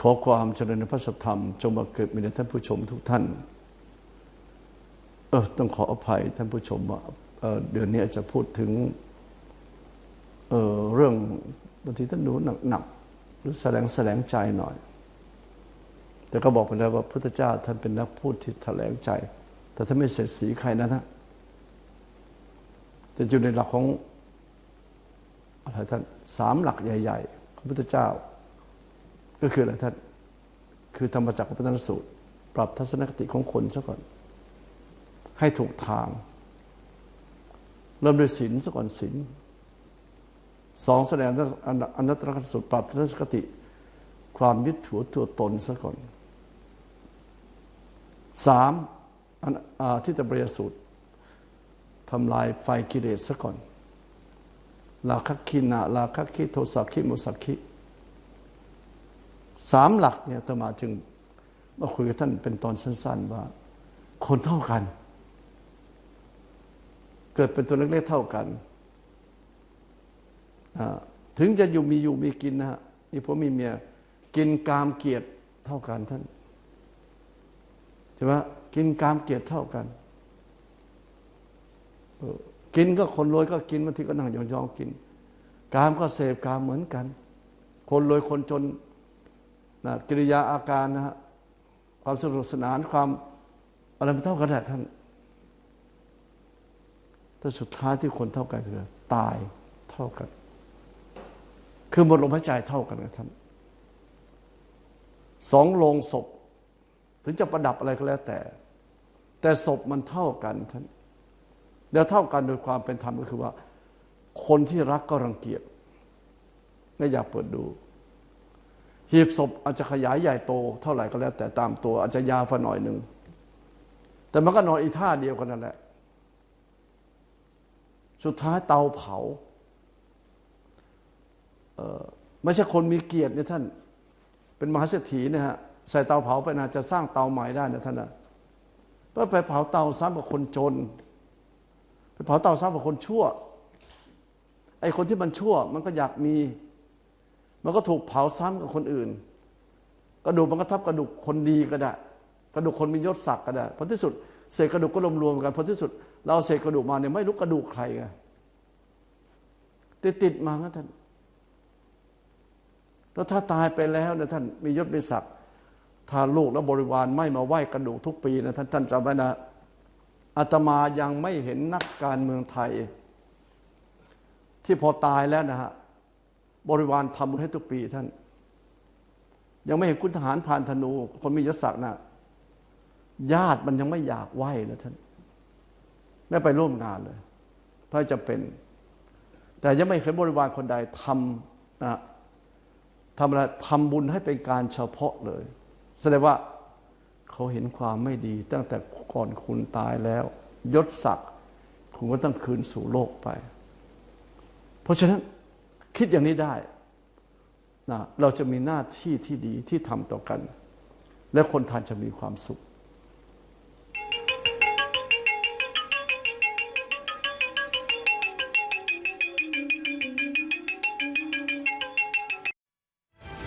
ขอความเจริญในพระสัทธรรม จงมาเกิดมีในท่านผู้ชมทุกท่าน เออต้องขออภัยท่านผู้ชมว่าเเดือนนี้จะพูดถึงเออเรื่องบางทีท่านดูหนักๆหรือแสลงแสลงใจหน่อย แต่ก็บอกไปแล้วว่าพุทธเจ้าท่านเป็นนักพูดที่แถลงใจ แต่ท่านไม่เสียดสีใครนะนะจะอยู่ในหลักของอะไรท่านสามหลักใหญ่ ๆ ของพุทธเจ้า ก็คืออะไรท่านคือธรรมจักรกับพัฒนสูตร ปรับทัศนคติของคนซะก่อน ให้ถูกทาง เริ่มด้วยศีลซะก่อนศีลสองแสดงอนัตตลกสูตรปรับทัศนคติ ความยึดถือตัวตนซะก่อนสามที่ตะเบรียสูตรทำลายไฟกิเลสซะก่อนลาคักคินาลาคักคิโทสักคิมุสักคิ สามหลักเนี่ยตมาจึงมาคุยกับท่านเป็นตอนสั้น ๆ ว่า คนเท่ากัน เกิดเป็นตัวเล็กๆเท่ากัน ถึงจะอยู่มีอยู่มีกินนะฮะมีผัวมีเมียกินกามเกียรติเท่ากันท่านใช่ไหมกินกามเกียรติเท่ากัน กินก็คนรวยก็กินบางทีก็นั่งยองๆกิน กามก็เสพกามเหมือนกัน คนรวยคนจน นะกิริยาอาการนะฮะความสนุกสนานความอะไรมันเท่ากันแหละท่านแต่สุดท้ายที่คนเท่ากันคือตายเท่ากัน คือหมดลมหายใจเท่ากันนะท่านสองโลงศพ ถึงจะประดับอะไรก็แล้วแต่ แต่ศพมันเท่ากันท่านแล้วเท่ากันโดยความเป็นธรรมก็คือว่า คนที่รักก็รังเกียจไม่อยากเปิดดู หีบศพอาจจะขยายใหญ่โตเท่าไหร่ก็แล้ว แต่ตามตัวอาจจะยาวฝหน่อยหนึ่ง แต่มันก็นอนอีท่าเดียวกันนั่นแหละ สุดท้ายเตาเผาไม่ใช่คนมีเกียรติเนี่ยท่าน เป็นมหาเศรษฐีนะฮะใส่เตาเผาไปนะจะสร้างเตาใหม่ได้นะท่านนะเพื่อไปเผาเตาซ้ำกับคนจน ไปเผาเตาซ้ำกับคนชั่ว ไอ้คนที่มันชั่ว มันก็อยากมี มันก็ถูกเผาซ้ำกับคนอื่น กระดูกมันก็ทับกระดูกคนดีก็ได้ กระดูกคนมียศศักดิ์ก็ได้ผลที่สุดเศษกระดูกก็รวมรวมกันผลที่สุด เราเศษกระดูกมาเนี่ยไม่รู้กระดูกใครไงติดติดมาท่านแล้วถ้าตายไปแล้วเนี่ยท่านมียศมีศักดิ์ถ้าลูกและบริวารไม่มาไหว้กระดูกทุกปีนะท่านท่านจำไว้นะอาตมายังไม่เห็นนักการเมืองไทย ที่พอตายแล้วนะฮะ บริวารทำบุญให้ทุกปีท่าน ยังไม่เห็นคุณทหารผ่านธนู คนมียศศักดิ์นะญาติมันยังไม่อยากไหวเลยท่านไม่ไปร่วมงานเลยเพราะจะเป็น แต่ยังไม่เคยบริวารคนใดทำนะทำอะไรทำบุญให้เป็นการเฉพาะเลย แสดงว่าเขาเห็นความไม่ดี ตั้งแต่ก่อนคุณตายแล้ว ยศศักดิ์คุณก็ต้องคืนสู่โลกไป เพราะฉะนั้น คิดอย่างนี้ได้นะเราจะมีหน้าที่ที่ดีที่ทำต่อกัน และคนไทยจะมีความสุข